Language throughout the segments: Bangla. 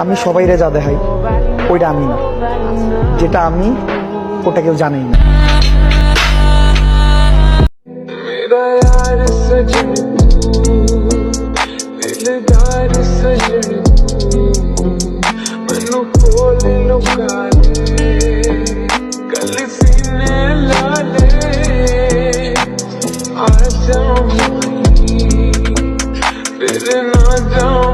আমি সবাইরে যা দেখাই ওইটা আমি না। যেটা আমি ওটা কেউ জানেই না। I don't, I don't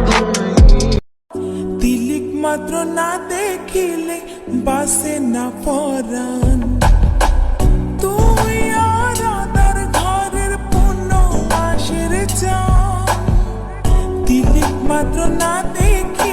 না দেখিলে বাসে না পরাণ ঘরের তিলিক মাত্র না দেখিলে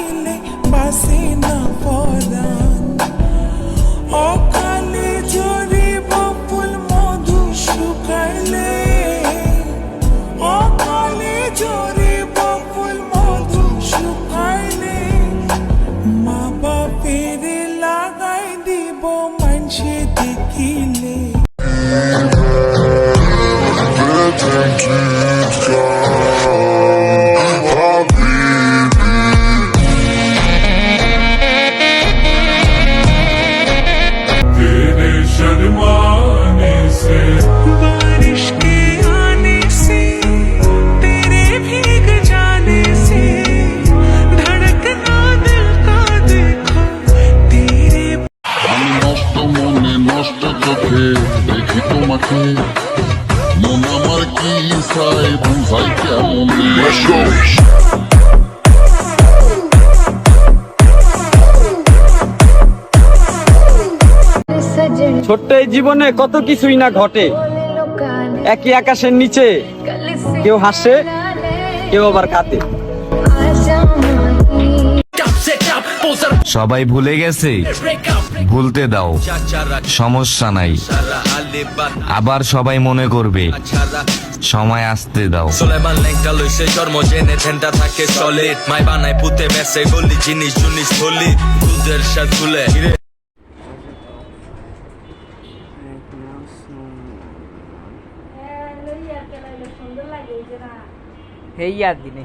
মনে নষ্ট চোখে দেখি তোমাকে। মন আমার কি চাই বুঝাই কেমন? ছোট্ট এই জীবনে কত কিছুই না ঘটে। একই আকাশের নিচে কেউ হাসে কেউ আবার কাঁদে। সবাই ভুলে গেছে। ভুলতে দাও। সমস্যা নাই। আবার সবাই মনে করবে। সময় আসতে দাও। সোলেমান লেংটা লইছে জন্ম জেনে ঠেনটা থাকে সলিড মাই বানাই পুতে মেসে গলি জিনিস জুনিস থলি দুধের সাথ সেই আর দিনে।